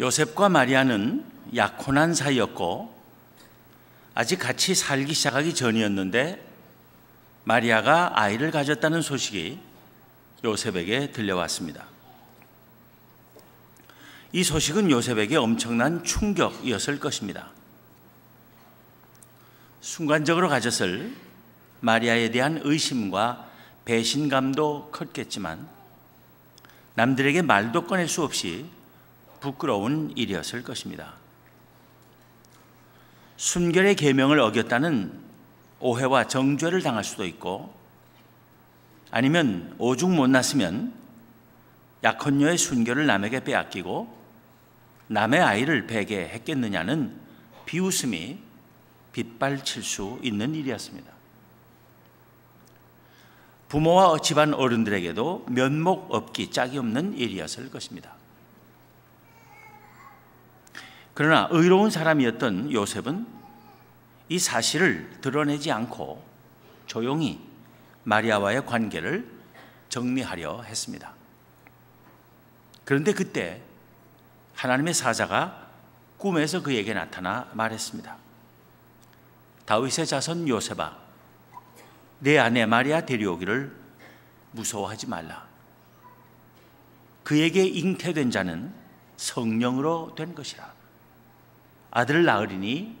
요셉과 마리아는 약혼한 사이였고 아직 같이 살기 시작하기 전이었는데 마리아가 아이를 가졌다는 소식이 요셉에게 들려왔습니다. 이 소식은 요셉에게 엄청난 충격이었을 것입니다. 순간적으로 가졌을 마리아에 대한 의심과 배신감도 컸겠지만 남들에게 말도 꺼낼 수 없이 부끄러운 일이었을 것입니다. 순결의 계명을 어겼다는 오해와 정죄를 당할 수도 있고 아니면 오죽 못 났으면 약혼녀의 순결을 남에게 빼앗기고 남의 아이를 베게 했겠느냐는 비웃음이 빗발칠 수 있는 일이었습니다. 부모와 집안 어른들에게도 면목 없기 짝이 없는 일이었을 것입니다. 그러나 의로운 사람이었던 요셉은 이 사실을 드러내지 않고 조용히 마리아와의 관계를 정리하려 했습니다. 그런데 그때 하나님의 사자가 꿈에서 그에게 나타나 말했습니다. 다윗의 자손 요셉아, 내 아내 마리아 데려오기를 무서워하지 말라. 그에게 잉태된 자는 성령으로 된 것이라. 아들을 낳으리니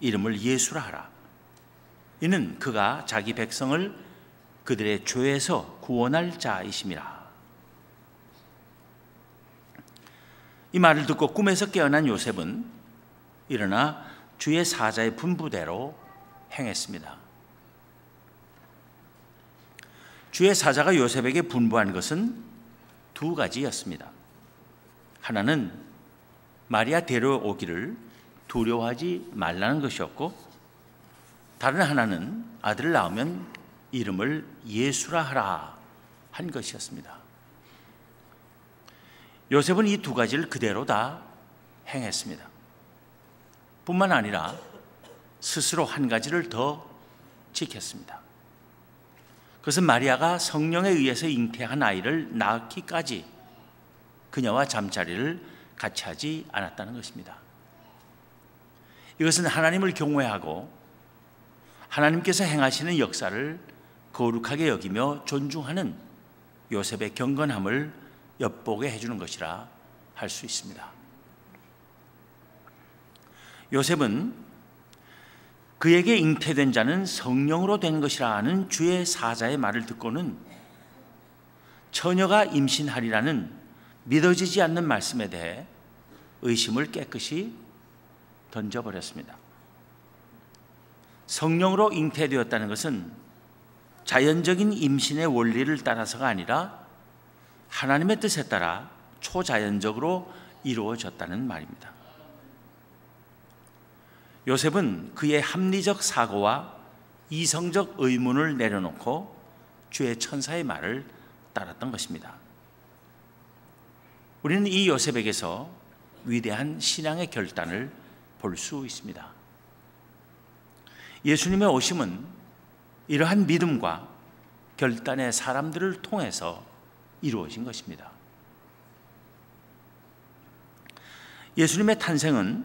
이름을 예수라 하라. 이는 그가 자기 백성을 그들의 죄에서 구원할 자이심이라. 이 말을 듣고 꿈에서 깨어난 요셉은 일어나 주의 사자의 분부대로 행했습니다. 주의 사자가 요셉에게 분부한 것은 두 가지였습니다. 하나는 마리아 데려오기를 두려워하지 말라는 것이었고 다른 하나는 아들을 낳으면 이름을 예수라 하라 한 것이었습니다. 요셉은 이 두 가지를 그대로 다 행했습니다. 뿐만 아니라 스스로 한 가지를 더 지켰습니다. 그것은 마리아가 성령에 의해서 잉태한 아이를 낳기까지 그녀와 잠자리를 같이 하지 않았다는 것입니다. 이것은 하나님을 경외하고 하나님께서 행하시는 역사를 거룩하게 여기며 존중하는 요셉의 경건함을 엿보게 해주는 것이라 할 수 있습니다. 요셉은 그에게 잉태된 자는 성령으로 된 것이라 하는 주의 사자의 말을 듣고는 처녀가 임신하리라는 믿어지지 않는 말씀에 대해 의심을 깨끗이 던져버렸습니다. 성령으로 잉태되었다는 것은 자연적인 임신의 원리를 따라서가 아니라 하나님의 뜻에 따라 초자연적으로 이루어졌다는 말입니다. 요셉은 그의 합리적 사고와 이성적 의문을 내려놓고 주의 천사의 말을 따랐던 것입니다. 우리는 이 요셉에게서 위대한 신앙의 결단을 볼 수 있습니다. 예수님의 오심은 이러한 믿음과 결단의 사람들을 통해서 이루어진 것입니다. 예수님의 탄생은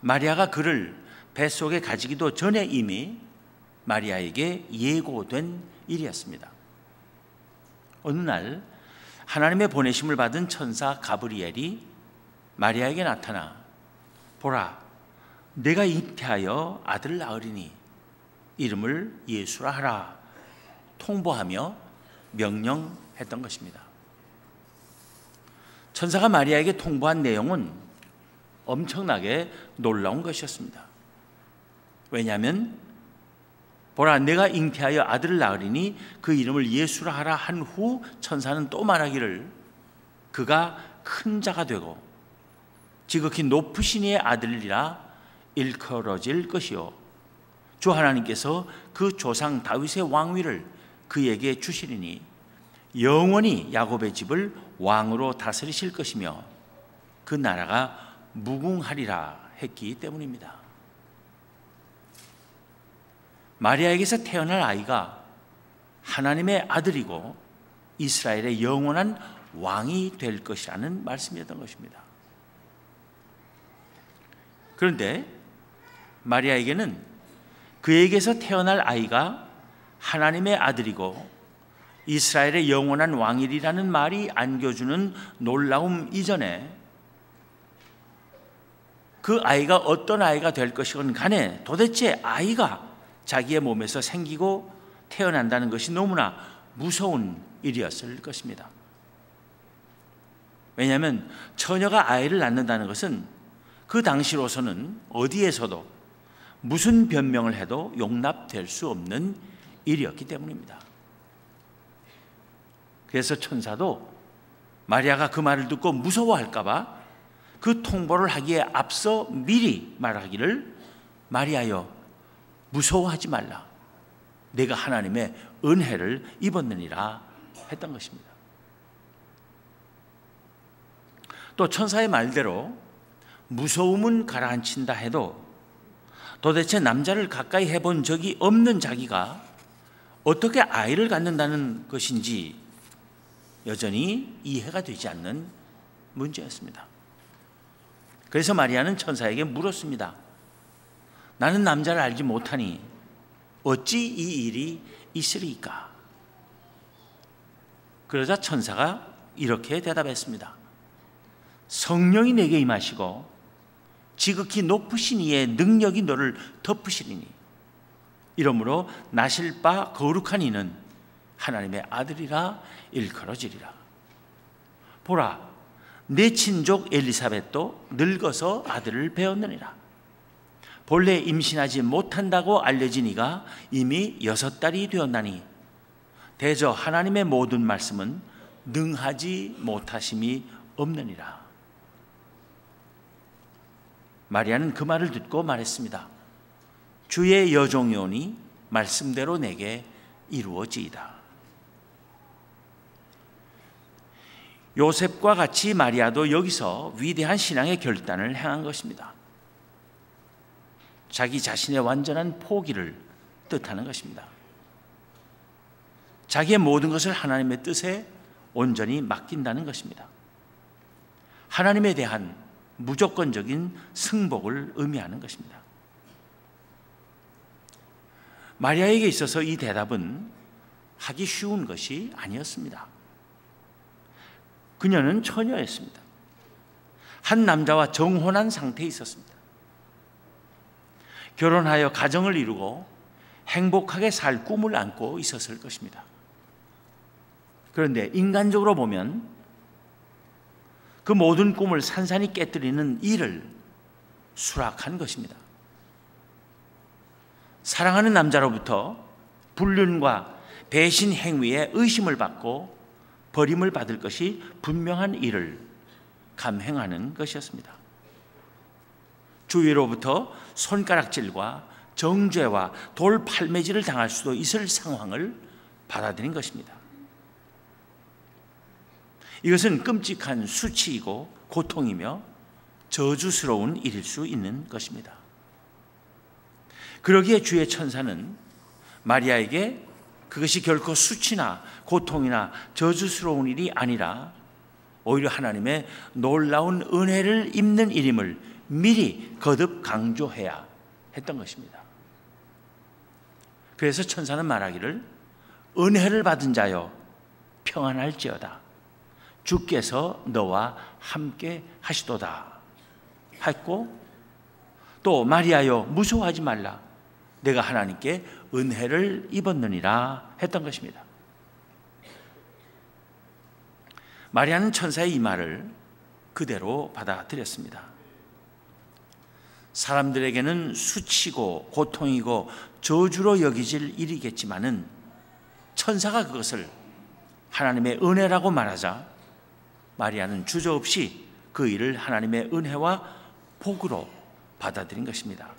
마리아가 그를 뱃속에 가지기도 전에 이미 마리아에게 예고된 일이었습니다. 어느 날 하나님의 보내심을 받은 천사 가브리엘이 마리아에게 나타나 보라, 내가 잉태하여 아들을 낳으리니 이름을 예수라 하라 통보하며 명령했던 것입니다. 천사가 마리아에게 통보한 내용은 엄청나게 놀라운 것이었습니다. 왜냐하면 보라 내가 잉태하여 아들을 낳으리니 그 이름을 예수라 하라 한 후 천사는 또 말하기를 그가 큰 자가 되고 지극히 높으신 이의 아들이라 일컬어질 것이요 주 하나님께서 그 조상 다윗의 왕위를 그에게 주시리니 영원히 야곱의 집을 왕으로 다스리실 것이며 그 나라가 무궁하리라 했기 때문입니다. 마리아에게서 태어날 아이가 하나님의 아들이고 이스라엘의 영원한 왕이 될 것이라는 말씀이었던 것입니다. 그런데 마리아에게는 그에게서 태어날 아이가 하나님의 아들이고 이스라엘의 영원한 왕일이라는 말이 안겨주는 놀라움 이전에 그 아이가 어떤 아이가 될 것이건 간에 도대체 아이가 자기의 몸에서 생기고 태어난다는 것이 너무나 무서운 일이었을 것입니다. 왜냐하면 처녀가 아이를 낳는다는 것은 그 당시로서는 어디에서도 무슨 변명을 해도 용납될 수 없는 일이었기 때문입니다. 그래서 천사도 마리아가 그 말을 듣고 무서워할까봐 그 통보를 하기에 앞서 미리 말하기를 마리아여 무서워하지 말라. 내가 하나님의 은혜를 입었느니라 했던 것입니다. 또 천사의 말대로 무서움은 가라앉힌다 해도 도대체 남자를 가까이 해본 적이 없는 자기가 어떻게 아이를 갖는다는 것인지 여전히 이해가 되지 않는 문제였습니다. 그래서 마리아는 천사에게 물었습니다. 나는 남자를 알지 못하니 어찌 이 일이 있으리까? 그러자 천사가 이렇게 대답했습니다. 성령이 내게 임하시고 지극히 높으신 이의 능력이 너를 덮으시리니 이러므로 나실 바 거룩한 이는 하나님의 아들이라 일컬어지리라. 보라, 내 친족 엘리사벳도 늙어서 아들을 배웠느니라. 본래 임신하지 못한다고 알려진 이가 이미 여섯 달이 되었나니 대저 하나님의 모든 말씀은 능하지 못하심이 없느니라. 마리아는 그 말을 듣고 말했습니다. 주의 여종이 오니 말씀대로 내게 이루어지이다. 요셉과 같이 마리아도 여기서 위대한 신앙의 결단을 행한 것입니다. 자기 자신의 완전한 포기를 뜻하는 것입니다. 자기의 모든 것을 하나님의 뜻에 온전히 맡긴다는 것입니다. 하나님에 대한 무조건적인 승복을 의미하는 것입니다. 마리아에게 있어서 이 대답은 하기 쉬운 것이 아니었습니다. 그녀는 처녀였습니다. 한 남자와 정혼한 상태에 있었습니다. 결혼하여 가정을 이루고 행복하게 살 꿈을 안고 있었을 것입니다. 그런데 인간적으로 보면 그 모든 꿈을 산산이 깨뜨리는 일을 수락한 것입니다. 사랑하는 남자로부터 불륜과 배신 행위에 의심을 받고 버림을 받을 것이 분명한 일을 감행하는 것이었습니다. 주위로부터 손가락질과 정죄와 돌팔매질을 당할 수도 있을 상황을 받아들인 것입니다. 이것은 끔찍한 수치이고 고통이며 저주스러운 일일 수 있는 것입니다. 그러기에 주의 천사는 마리아에게 그것이 결코 수치나 고통이나 저주스러운 일이 아니라 오히려 하나님의 놀라운 은혜를 입는 일임을 미리 거듭 강조해야 했던 것입니다. 그래서 천사는 말하기를 은혜를 받은 자여 평안할지어다. 주께서 너와 함께 하시도다. 했고 또 마리아여 무서워하지 말라. 내가 하나님께 은혜를 입었느니라 했던 것입니다. 마리아는 천사의 이 말을 그대로 받아들였습니다. 사람들에게는 수치고 고통이고 저주로 여기질 일이겠지만은 천사가 그것을 하나님의 은혜라고 말하자 마리아는 주저없이 그 일을 하나님의 은혜와 복으로 받아들인 것입니다.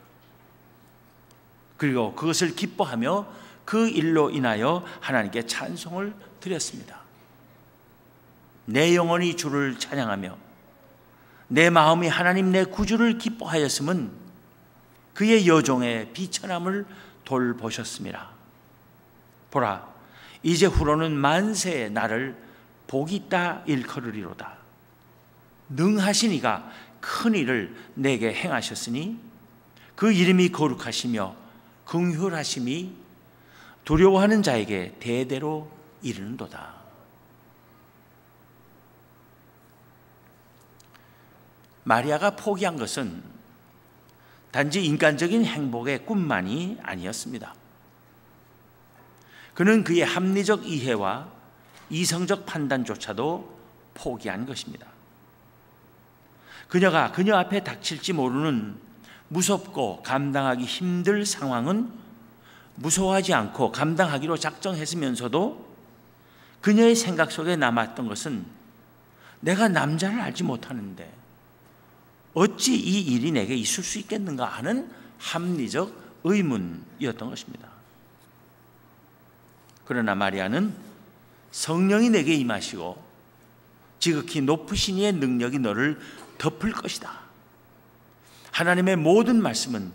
그리고 그것을 기뻐하며 그 일로 인하여 하나님께 찬송을 드렸습니다. 내 영혼이 주를 찬양하며 내 마음이 하나님 내 구주를 기뻐하였음은 그의 여종의 비천함을 돌보셨습니다. 보라, 이제 후로는 만세의 나를 복이 있다 일컬으리로다. 능하신 이가 큰 일을 내게 행하셨으니 그 이름이 거룩하시며 긍휼하심이 두려워하는 자에게 대대로 이르는도다. 마리아가 포기한 것은 단지 인간적인 행복의 꿈만이 아니었습니다. 그는 그의 합리적 이해와 이성적 판단조차도 포기한 것입니다. 그녀가 그녀 앞에 닥칠지 모르는 무섭고 감당하기 힘들 상황은 무서워하지 않고 감당하기로 작정했으면서도 그녀의 생각 속에 남았던 것은 내가 남자를 알지 못하는데 어찌 이 일이 내게 있을 수 있겠는가 하는 합리적 의문이었던 것입니다. 그러나 마리아는 성령이 내게 임하시고 지극히 높으신 이의 능력이 너를 덮을 것이다. 하나님의 모든 말씀은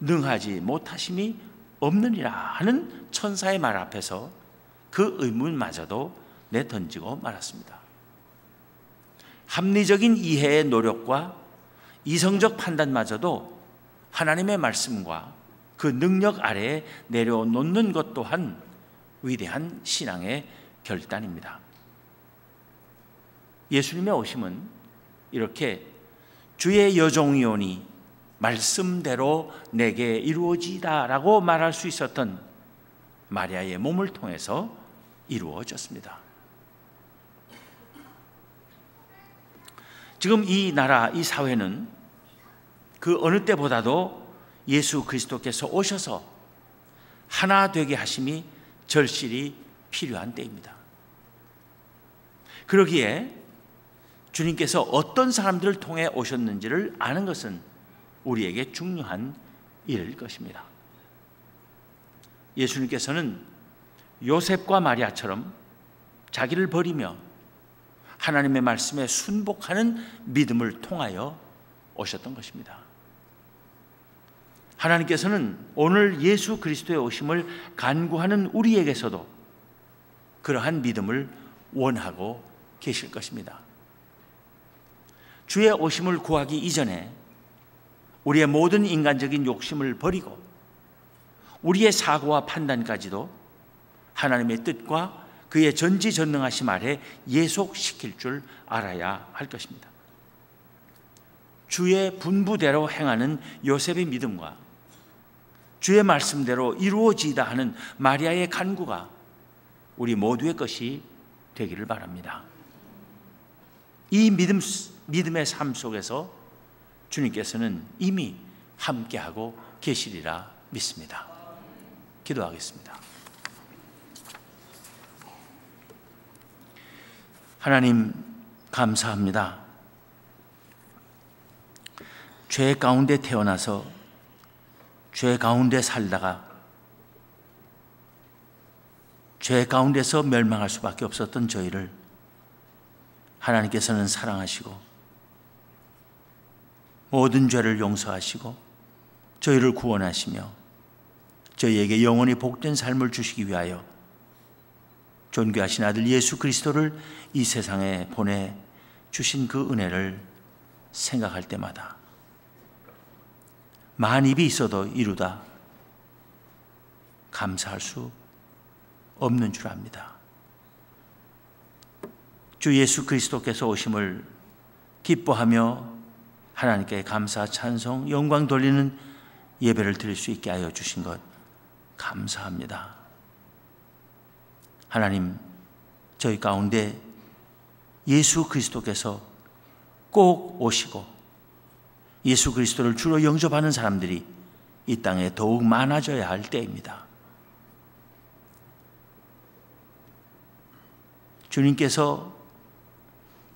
능하지 못하심이 없느니라 하는 천사의 말 앞에서 그 의문마저도 내던지고 말았습니다. 합리적인 이해의 노력과 이성적 판단마저도 하나님의 말씀과 그 능력 아래에 내려놓는 것 또한 위대한 신앙의 결단입니다. 예수님의 오심은 이렇게 주의 여종이오니 말씀대로 내게 이루어지다라고 말할 수 있었던 마리아의 몸을 통해서 이루어졌습니다. 지금 이 나라, 이 사회는 그 어느 때보다도 예수 그리스도께서 오셔서 하나 되게 하심이 절실히 필요한 때입니다. 그러기에 주님께서 어떤 사람들을 통해 오셨는지를 아는 것은 우리에게 중요한 일일 것입니다. 예수님께서는 요셉과 마리아처럼 자기를 버리며 하나님의 말씀에 순복하는 믿음을 통하여 오셨던 것입니다. 하나님께서는 오늘 예수 그리스도의 오심을 간구하는 우리에게서도 그러한 믿음을 원하고 계실 것입니다. 주의 오심을 구하기 이전에 우리의 모든 인간적인 욕심을 버리고 우리의 사고와 판단까지도 하나님의 뜻과 그의 전지전능하심 아래 예속시킬 줄 알아야 할 것입니다. 주의 분부대로 행하는 요셉의 믿음과 주의 말씀대로 이루어지다 하는 마리아의 간구가 우리 모두의 것이 되기를 바랍니다. 이 믿음, 믿음의 삶 속에서 주님께서는 이미 함께하고 계시리라 믿습니다. 기도하겠습니다. 하나님, 감사합니다. 죄 가운데 태어나서 죄 가운데 살다가 죄 가운데서 멸망할 수밖에 없었던 저희를 하나님께서는 사랑하시고 모든 죄를 용서하시고 저희를 구원하시며 저희에게 영원히 복된 삶을 주시기 위하여 존귀하신 아들 예수 그리스도를 이 세상에 보내 주신 그 은혜를 생각할 때마다 만 입이 있어도 이루다 감사할 수 없는 줄 압니다. 주 예수 그리스도께서 오심을 기뻐하며 하나님께 감사, 찬송, 영광 돌리는 예배를 드릴 수 있게 하여 주신 것 감사합니다. 하나님, 저희 가운데 예수 그리스도께서 꼭 오시고 예수 그리스도를 주로 영접하는 사람들이 이 땅에 더욱 많아져야 할 때입니다. 주님께서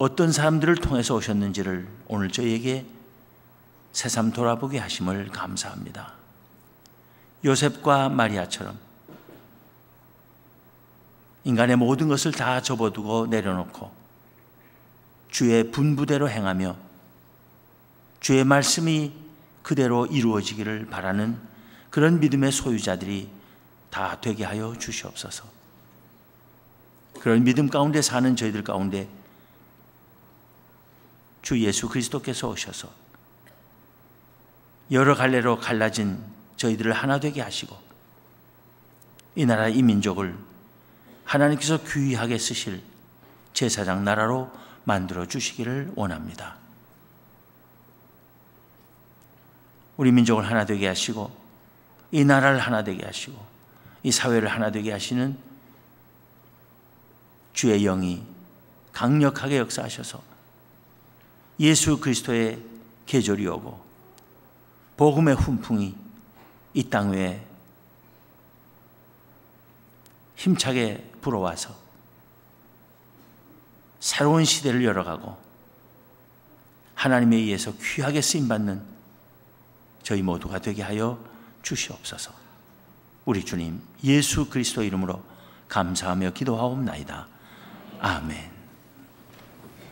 어떤 사람들을 통해서 오셨는지를 오늘 저희에게 새삼 돌아보게 하심을 감사합니다. 요셉과 마리아처럼 인간의 모든 것을 다 접어두고 내려놓고 주의 분부대로 행하며 주의 말씀이 그대로 이루어지기를 바라는 그런 믿음의 소유자들이 다 되게 하여 주시옵소서. 그런 믿음 가운데 사는 저희들 가운데 주 예수 그리스도께서 오셔서 여러 갈래로 갈라진 저희들을 하나 되게 하시고 이 나라 이 민족을 하나님께서 귀하게 쓰실 제사장 나라로 만들어 주시기를 원합니다. 우리 민족을 하나 되게 하시고 이 나라를 하나 되게 하시고 이 사회를 하나 되게 하시는 주의 영이 강력하게 역사하셔서 예수 그리스도의 계절이 오고 복음의 훈풍이 이 땅 위에 힘차게 불어와서 새로운 시대를 열어가고 하나님에 의해서 귀하게 쓰임받는 저희 모두가 되게 하여 주시옵소서. 우리 주님 예수 그리스도 이름으로 감사하며 기도하옵나이다. 아멘.